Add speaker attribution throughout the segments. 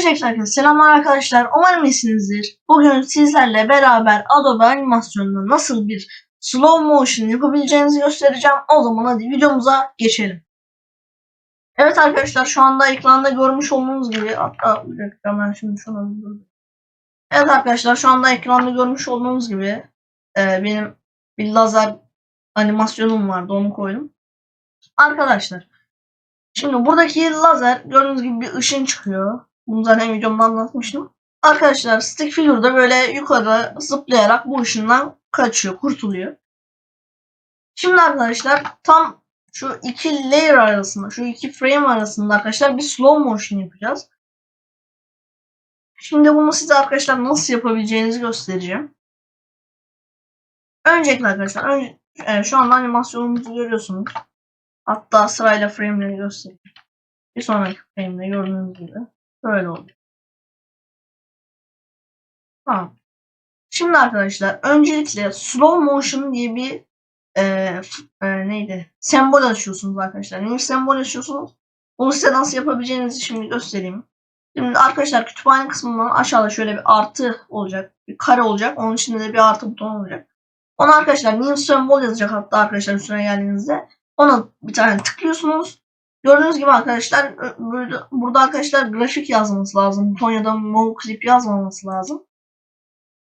Speaker 1: Öncelikle herkese selamlar arkadaşlar. Umarım iyisinizdir. Bugün sizlerle beraber Adobe animasyonunda nasıl bir slow motion yapabileceğinizi göstereceğim. O zaman hadi videomuza geçelim. Evet arkadaşlar şu anda ekranda görmüş olduğunuz gibi hatta bir şimdi dur- Evet arkadaşlar şu anda ekranda görmüş olduğunuz gibi e, benim bir lazer animasyonum vardı onu koydum. Arkadaşlar Şimdi buradaki lazer gördüğünüz gibi bir ışın çıkıyor. Bunu zaten videomda anlatmıştım. Arkadaşlar stick figure'da böyle yukarı zıplayarak bu ışından kaçıyor, kurtuluyor. Şimdi arkadaşlar tam şu iki layer arasında, şu iki frame arasında arkadaşlar bir slow motion yapacağız. Şimdi bunu size arkadaşlar nasıl yapabileceğinizi göstereceğim. Öncelikle arkadaşlar, önce, e, şu anda animasyonumuzu görüyorsunuz. Hatta sırayla frame'leri göstereyim. Bir sonraki frame'de gördüğünüz gibi böyle oluyor. Tamam. Şimdi arkadaşlar öncelikle slow motion diye bir e, e, neydi? Sembol açıyorsunuz arkadaşlar. Niye sembol açıyorsunuz? Bunu size nasıl yapabileceğinizi şimdi göstereyim. Şimdi arkadaşlar kütüphane kısmından aşağıda şöyle bir artı olacak. Bir kare olacak. Onun içinde de bir artı buton olacak. Ona arkadaşlar new sembol yazacak hatta arkadaşlar üstüne geldiğinizde. Ona bir tane tıklıyorsunuz. Gördüğünüz gibi arkadaşlar burada, burada arkadaşlar grafik yazmanız lazım. Buton ya da move clip yazmaması lazım.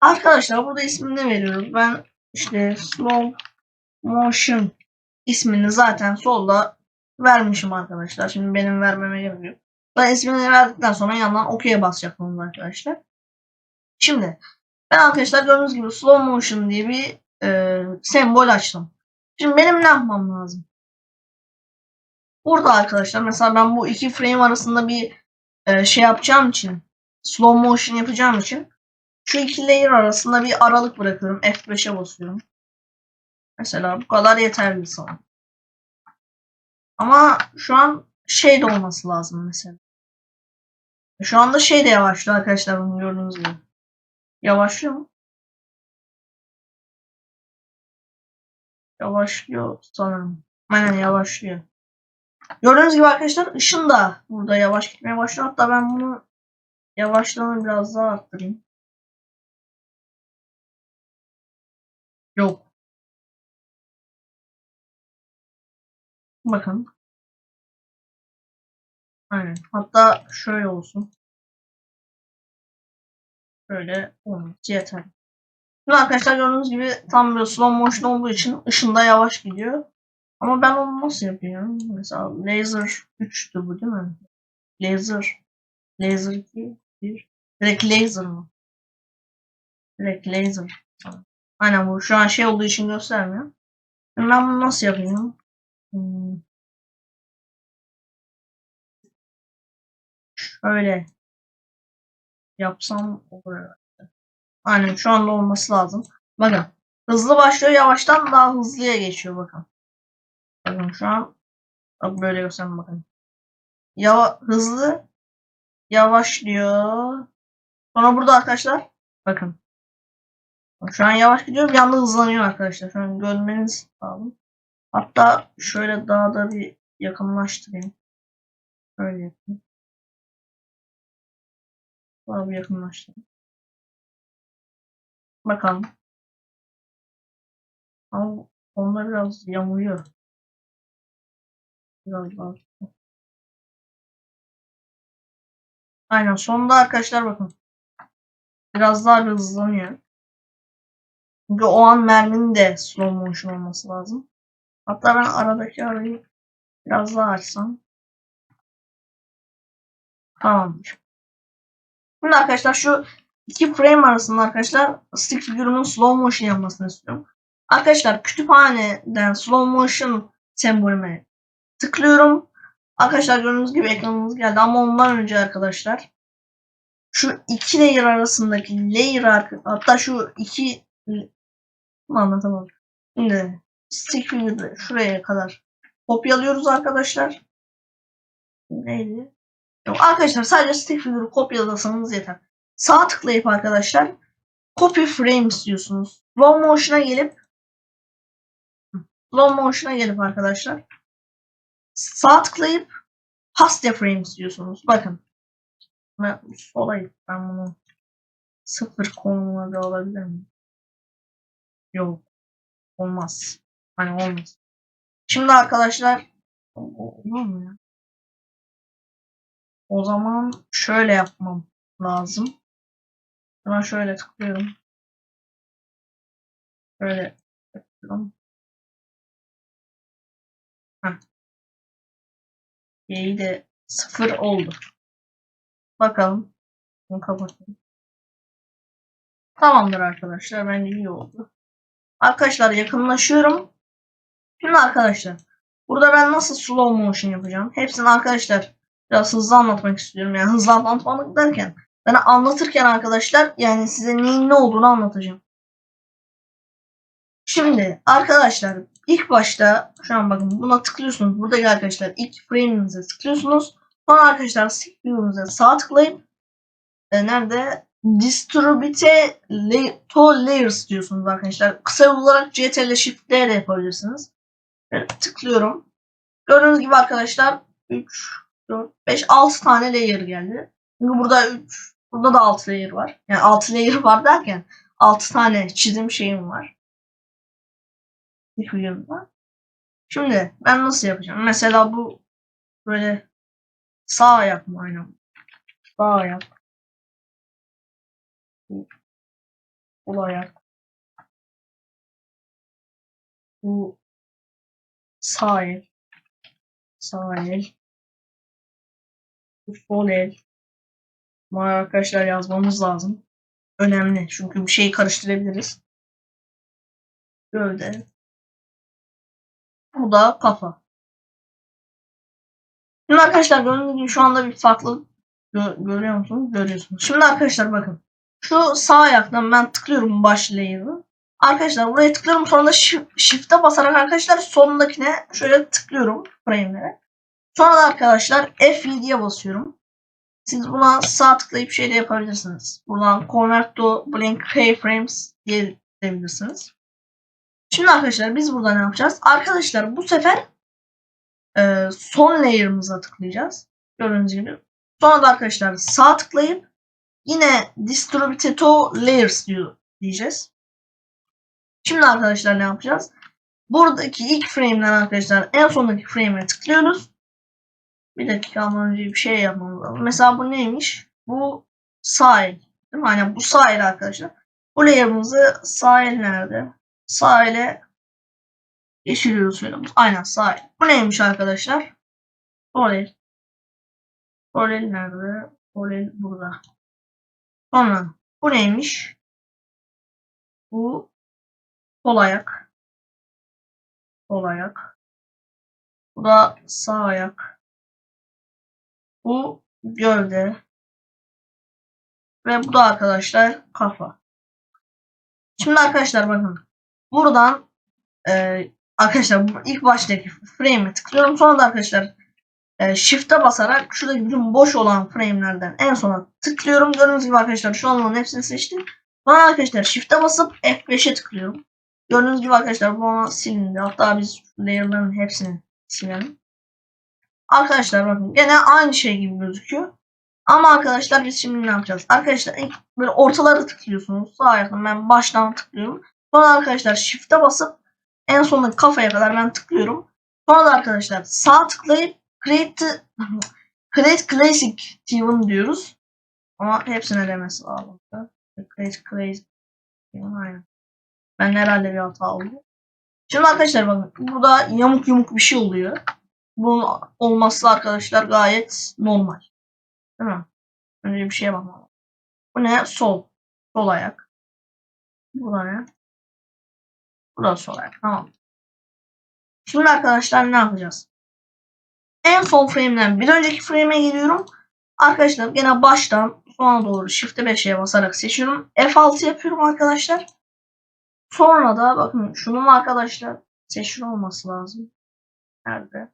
Speaker 1: Arkadaşlar burada ismini veriyoruz. Ben işte slow motion ismini zaten solda vermişim arkadaşlar. Şimdi benim vermeme gerek. Ben ismini verdikten sonra yandan OK'ye basacaksınız arkadaşlar. Şimdi ben arkadaşlar gördüğünüz gibi slow motion diye bir e, sembol açtım. Şimdi benim ne yapmam lazım? Burada arkadaşlar mesela ben bu iki frame arasında bir e, şey yapacağım için slow motion yapacağım için şu iki layer arasında bir aralık bırakıyorum. F5'e basıyorum. Mesela bu kadar yeterli sana. Ama şu an şey de olması lazım mesela. Şu anda şey de yavaşlıyor arkadaşlar bunu gördüğünüz gibi. Yavaşlıyor mu? Yavaşlıyor sanırım. Aynen yavaşlıyor. Gördüğünüz gibi arkadaşlar ışın da burada yavaş gitmeye başlıyor. Hatta ben bunu yavaşlığını biraz daha arttırayım. Yok. Bakın. Aynen. Hatta şöyle olsun. Şöyle olması yeter. Şimdi arkadaşlar gördüğünüz gibi tam bir slow motion olduğu için ışın da yavaş gidiyor. Ama ben onu nasıl yapıyorum? Mesela laser 3'tü bu değil mi? Laser. Laser 2. 1. Direkt laser mı? Direkt laser. Aynen bu şu an şey olduğu için göstermiyor. Ben bunu nasıl yapayım? Hmm. Şöyle yapsam olur herhalde. Aynen şu anda olması lazım. Bakın. Hızlı başlıyor yavaştan daha hızlıya geçiyor bakın. Bakın şu an böyle göstereyim bakın. Yava hızlı yavaşlıyor. Sonra burada arkadaşlar bakın. Şu an yavaş gidiyor bir anda hızlanıyor arkadaşlar. Şu an görmeniz lazım. Hatta şöyle daha da bir yakınlaştırayım. Şöyle yapayım. Daha bir yakınlaştırayım. Bakalım. Ama onlar biraz yamuyor. Aynen sonunda arkadaşlar bakın. Biraz daha hızlanıyor. Çünkü o an merminin de slow motion olması lazım. Hatta ben aradaki arayı biraz daha açsam. Tamamdır. Şimdi arkadaşlar şu iki frame arasında arkadaşlar stick figürümün slow motion yapmasını istiyorum. Arkadaşlar kütüphaneden slow motion sembolüme tıklıyorum. Arkadaşlar gördüğünüz gibi ekranımız geldi ama ondan önce arkadaşlar şu iki layer arasındaki layer hatta şu iki anlatamam. Şimdi stick figure'ı şuraya kadar kopyalıyoruz arkadaşlar. Neydi? Yok arkadaşlar sadece stick figure'ı kopyalasanız yeter. Sağ tıklayıp arkadaşlar copy frame istiyorsunuz. Slow motion'a gelip slow motion'a gelip arkadaşlar sağ tıklayıp paste frame istiyorsunuz. Bakın. Ben sola. Ben bunu sıfır konumuna da alabilir miyim? Yok. Olmaz. Hani olmaz. Şimdi arkadaşlar olur mu ya? O zaman şöyle yapmam lazım. Ben şöyle tıklıyorum. Şöyle tıklıyorum. Y'yi de sıfır oldu. Bakalım. Bunu kapatayım. Tamamdır arkadaşlar. Bence iyi oldu. Arkadaşlar yakınlaşıyorum. Şimdi arkadaşlar. Burada ben nasıl slow motion yapacağım? Hepsini arkadaşlar biraz hızlı anlatmak istiyorum. Yani hızlı anlatmak derken ben anlatırken arkadaşlar yani size neyin ne olduğunu anlatacağım. Şimdi arkadaşlar ilk başta şu an bakın buna tıklıyorsunuz. Burada arkadaşlar ilk frame'inize tıklıyorsunuz. Sonra arkadaşlar CPU'nuza sağ tıklayıp e, nerede distribute to layers diyorsunuz arkadaşlar. Kısa olarak CTRL Shift D de yapabilirsiniz. Evet, tıklıyorum. Gördüğünüz gibi arkadaşlar 3, 4, 5, 6 tane layer geldi. Çünkü burada 3, burada da 6 layer var. Yani 6 layer var derken 6 tane çizim şeyim var. Var. Şimdi ben nasıl yapacağım? Mesela bu böyle sağ ayak mı aynen? Sağ ayak. Sol ayak. Bu sağ el. Sağ el. Bu sol el. Ama arkadaşlar yazmamız lazım. Önemli. Çünkü bir şeyi karıştırabiliriz. Gövde. Bu da kafa. Şimdi arkadaşlar gördüğünüz gibi şu anda bir farklılık gö- görüyor musunuz? Görüyorsunuz. Şimdi arkadaşlar bakın. Şu sağ ayaktan ben tıklıyorum baş. Arkadaşlar buraya tıklıyorum sonra da shift'e basarak arkadaşlar sondakine şöyle tıklıyorum frame'lere. Sonra da arkadaşlar F7'ye basıyorum. Siz buna sağ tıklayıp şey de yapabilirsiniz. Buradan Convert to Blank Keyframes diye diyebilirsiniz. Şimdi arkadaşlar biz burada ne yapacağız? Arkadaşlar bu sefer e, son layer'ımıza tıklayacağız. Gördüğünüz gibi. Sonra da arkadaşlar sağ tıklayıp yine Distribute to Layers diyor, diyeceğiz. Şimdi arkadaşlar ne yapacağız? Buradaki ilk frame'den arkadaşlar en sondaki frame'e tıklıyoruz. Bir dakika ama önce bir şey yapmamız lazım. Mesela bu neymiş? Bu sağ el. Değil mi? Hani bu sağ el arkadaşlar. Bu layer'ımızı sağ el nerede? Sağ ele geçiriyoruz şöyle. Aynen sağ el. Bu neymiş arkadaşlar? Sol el. Sol el nerede? Sol el burada. Sonra bu neymiş? Bu sol ayak. Sol ayak. Bu da sağ ayak. Bu gövde. Ve bu da arkadaşlar kafa. Şimdi arkadaşlar bakın. Buradan e, arkadaşlar ilk baştaki frame'e tıklıyorum. Sonra da arkadaşlar e, shift'e basarak şuradaki bütün boş olan frame'lerden en sona tıklıyorum. Gördüğünüz gibi arkadaşlar şu an onun hepsini seçtim. Sonra arkadaşlar shift'e basıp F5'e tıklıyorum. Gördüğünüz gibi arkadaşlar bu ona silindi. Hatta biz layer'ların hepsini silelim. Arkadaşlar bakın gene aynı şey gibi gözüküyor. Ama arkadaşlar biz şimdi ne yapacağız? Arkadaşlar ilk böyle ortaları tıklıyorsunuz. Sağ ayaktan ben baştan tıklıyorum. Sonra arkadaşlar shift'e basıp en sonunda kafaya kadar ben tıklıyorum. Sonra da arkadaşlar sağ tıklayıp create create classic T1 diyoruz. Ama hepsine demesi lazım. Create classic T1 aynen. Ben herhalde bir hata oldu. Şimdi arkadaşlar bakın burada yamuk yumuk bir şey oluyor. Bu olması arkadaşlar gayet normal. Değil mi? Önce bir şeye bakmam. Bu ne? Sol. Sol ayak. Bu ne? Bu da sol ayak. Tamam. Şimdi arkadaşlar ne yapacağız? En sol frame'den bir önceki frame'e geliyorum. Arkadaşlar gene baştan sona doğru Shift'e 5'e basarak seçiyorum. F6 yapıyorum arkadaşlar. Sonra da bakın şunun arkadaşlar seçili olması lazım. Nerede?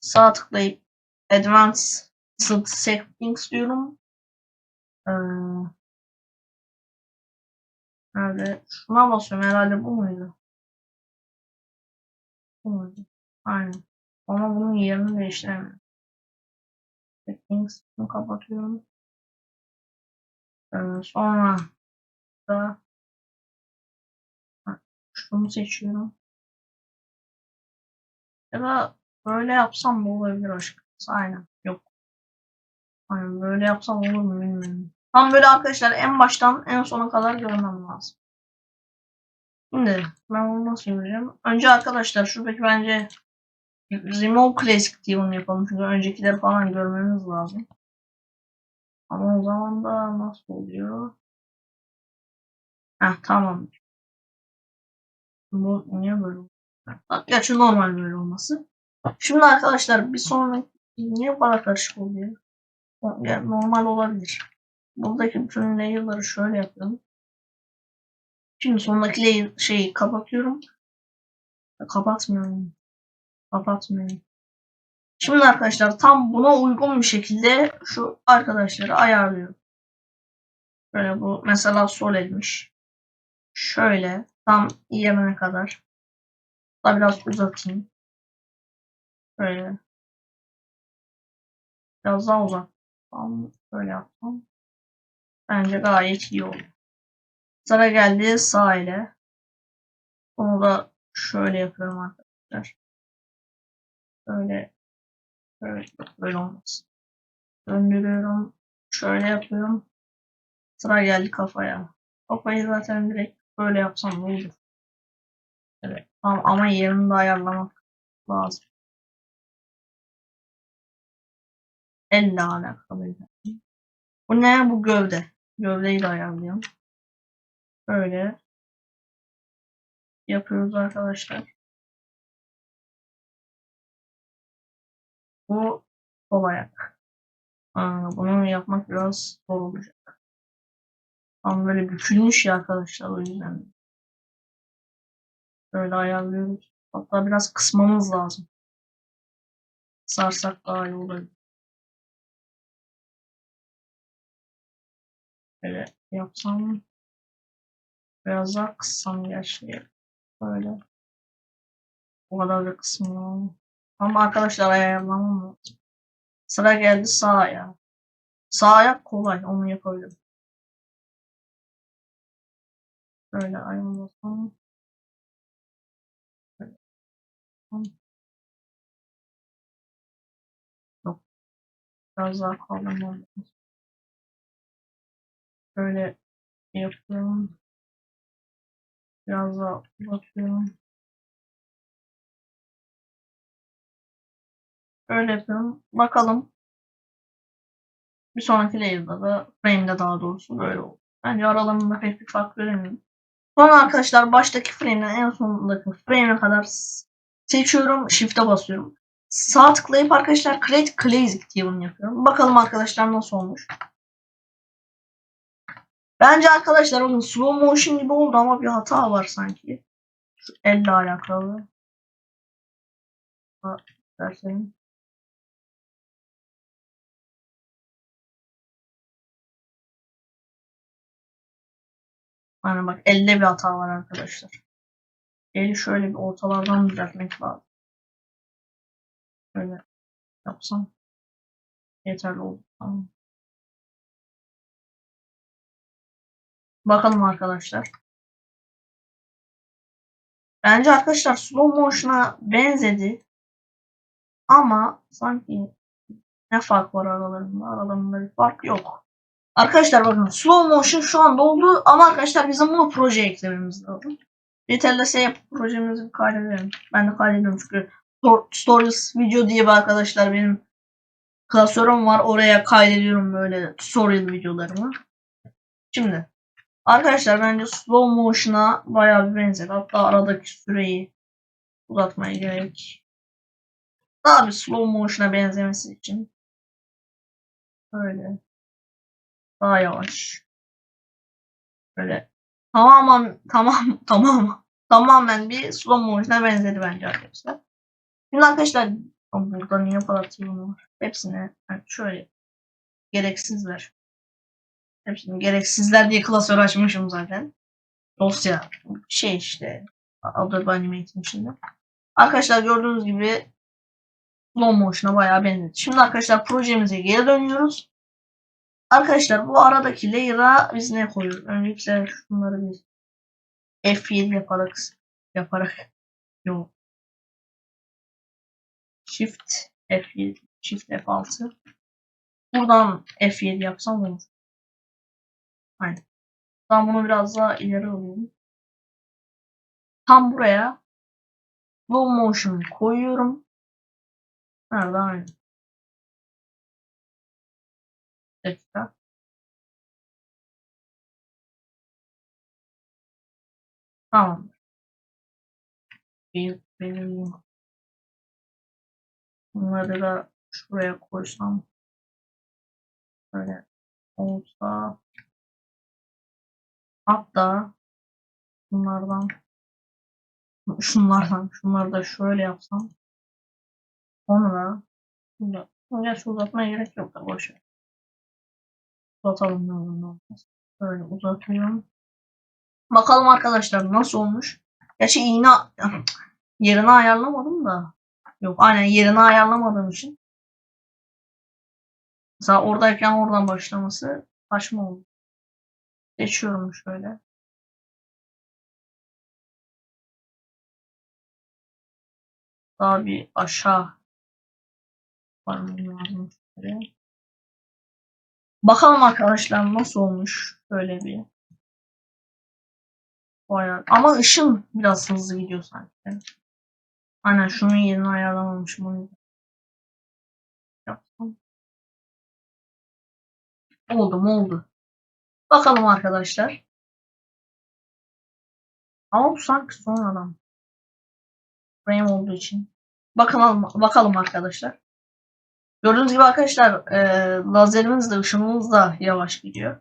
Speaker 1: Sağ tıklayıp Advanced Settings diyorum. Ee, nerede? Şuna basıyorum herhalde bu muydu? Bu muydu? Aynen. Ama bunun yerini değiştiremiyorum. Settings'ını kapatıyorum. Ee, sonra da şunu seçiyorum. Ya da böyle yapsam da olabilir açıkçası. Aynen. Yok. Aynen böyle yapsam olur mu bilmiyorum. Tam böyle arkadaşlar en baştan en sona kadar görmem lazım. Şimdi ben bunu nasıl yapacağım? Önce arkadaşlar şuradaki bence Remove Classic diye bunu yapalım. Çünkü öncekileri falan görmemiz lazım. Ama o zaman da nasıl oluyor? Heh tamam. Bu niye böyle? Gerçi normal böyle olması. Şimdi arkadaşlar bir sonraki niye bana karışık oluyor? Yani normal olabilir. Buradaki bütün layer'ları şöyle yapıyorum. Şimdi sondaki layer şeyi kapatıyorum. Kapatmıyorum. Kapatmıyorum. Şimdi arkadaşlar tam buna uygun bir şekilde şu arkadaşları ayarlıyorum. Böyle bu mesela solidmiş. Şöyle tam yemene kadar. Da biraz uzatayım. Böyle. Biraz daha uzat. Tam böyle yapsam. Bence gayet iyi oldu. Sıra geldi sağ ile. Onu da şöyle yapıyorum arkadaşlar. Böyle böyle, böyle olmaz. Döndürüyorum. Şöyle yapıyorum. Sıra geldi kafaya. Kafayı zaten direkt böyle yapsam olur. Evet. Ama, ama yerini de ayarlamak lazım. Elle alakalı. Bu ne? Bu gövde. Gövdeyi de ayarlıyorum. Böyle yapıyoruz arkadaşlar. Bu sol ayak. Aa, bunu yapmak biraz zor olacak. Tam böyle bükülmüş ya arkadaşlar o yüzden. Böyle ayarlıyoruz. Hatta biraz kısmamız lazım. Sarsak daha iyi olur. Böyle yapsam biraz daha kıssam gerçi. Böyle. O kadar da kısmı Ama arkadaşlar ayarlamam lazım. Sıra geldi sağ ayağa. Sağ ayak kolay. Onu yapabilirim. Böyle ayarlasam. Yok. Biraz daha oldu. Böyle yapıyorum. Biraz daha bakıyorum. Öyle yapıyorum. Bakalım. Bir sonraki layer'da da frame'de daha doğrusu böyle oldu. Bence aralarında pek bir fark göremiyorum. Sonra arkadaşlar baştaki frame'den en sondaki frame'e kadar seçiyorum. Shift'e basıyorum. Sağ tıklayıp arkadaşlar Create Classic diye bunu yapıyorum. Bakalım arkadaşlar nasıl olmuş. Bence arkadaşlar onun slow motion gibi oldu ama bir hata var sanki. Şu elle alakalı. Ha, derseyim. Hani bak elde bir hata var arkadaşlar. Eli şöyle bir ortalardan düzeltmek lazım. Böyle yapsam yeterli oldu. Tamam. Bakalım arkadaşlar. Bence arkadaşlar slow motion'a benzedi. Ama sanki ne fark var aralarında? Aralarında bir fark yok. Arkadaşlar bakın slow motion şu anda oldu ama arkadaşlar bizim bunu projeye eklememiz lazım. Yeterli yapıp projemizi kaydedelim. Ben de kaydediyorum çünkü Stories video diye bir arkadaşlar benim klasörüm var. Oraya kaydediyorum böyle tutorial videolarımı. Şimdi arkadaşlar bence slow motion'a bayağı bir benzer. Hatta aradaki süreyi uzatmaya gerek. Daha bir slow motion'a benzemesi için. Böyle. Daha yavaş. Böyle tamamen tamam tamam tamamen bir slow motion'a benzedi bence arkadaşlar. Şimdi arkadaşlar burada niye palatyon var? Hepsini yani şöyle gereksizler. Hepsini gereksizler diye klasör açmışım zaten. Dosya şey işte Adobe Animate'in içinde. Arkadaşlar gördüğünüz gibi slow motion'a bayağı benzedi. Şimdi arkadaşlar projemize geri dönüyoruz. Arkadaşlar bu aradaki layer'a biz ne koyuyoruz? Öncelikle şunları bir F7 yaparak yaparak yok. Shift F7 Shift F6 Buradan F7 yapsam olur. Aynen. Ben bunu biraz daha ileri alıyorum. Tam buraya slow motion koyuyorum. Nerede aynı. Dakika. Tamam. Bir, bir, Bunları da şuraya koysam. Böyle olsa. Hatta bunlardan şunlardan şunları da şöyle yapsam. Sonra Burada. Gerçi uzatmaya gerek yok da boş ver. Uzatalım ne olur ne olmaz. Böyle uzatıyorum. Bakalım arkadaşlar nasıl olmuş. Gerçi iğne yerini ayarlamadım da. Yok aynen yerini ayarlamadığım için. Mesela oradayken oradan başlaması saçma oldu. Geçiyorum şöyle. Daha bir aşağı. Bakalım arkadaşlar nasıl olmuş. Şöyle bir. Bayağı. Ama ışın biraz hızlı gidiyor sanki. Aynen şunun yerini ayarlamamışım. Onu. Oldu oldu. Bakalım arkadaşlar. Ama bu sanki sonradan. Frame olduğu için. Bakalım, bakalım arkadaşlar. Gördüğünüz gibi arkadaşlar e, lazerimiz de ışınımız da yavaş gidiyor.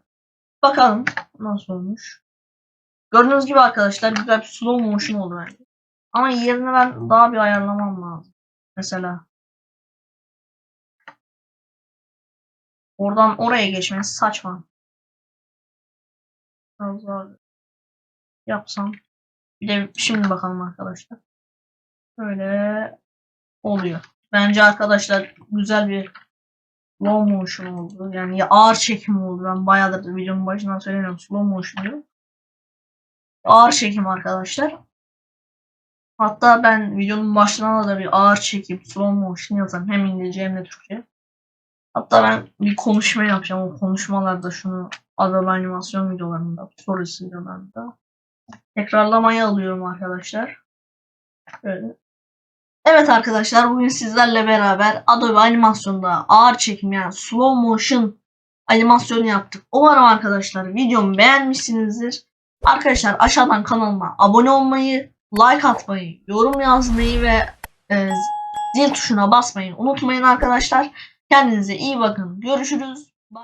Speaker 1: Bakalım nasıl olmuş. Gördüğünüz gibi arkadaşlar güzel bir slow motion oldu bence. Ama yerini ben daha bir ayarlamam lazım. Mesela oradan oraya geçmesi saçma. Biraz daha yapsam. Bir de şimdi bakalım arkadaşlar. Böyle oluyor. Bence arkadaşlar güzel bir slow motion oldu. Yani ya ağır çekim oldu. Ben bayağıdır videonun başından söylemiyorum slow motion diyorum. Ağır çekim arkadaşlar. Hatta ben videonun başına da bir ağır çekim slow motion yazarım. Hem İngilizce hem de Türkçe. Hatta ben bir konuşma yapacağım. O konuşmalarda şunu Adobe animasyon videolarında, stories videolarında tekrarlamaya alıyorum arkadaşlar. Böyle. Evet arkadaşlar bugün sizlerle beraber Adobe animasyonda ağır çekim yani slow motion animasyonu yaptık. Umarım arkadaşlar videomu beğenmişsinizdir. Arkadaşlar aşağıdan kanalıma abone olmayı, like atmayı, yorum yazmayı ve e, zil tuşuna basmayı unutmayın arkadaşlar. Kendinize iyi bakın. Görüşürüz. Bye.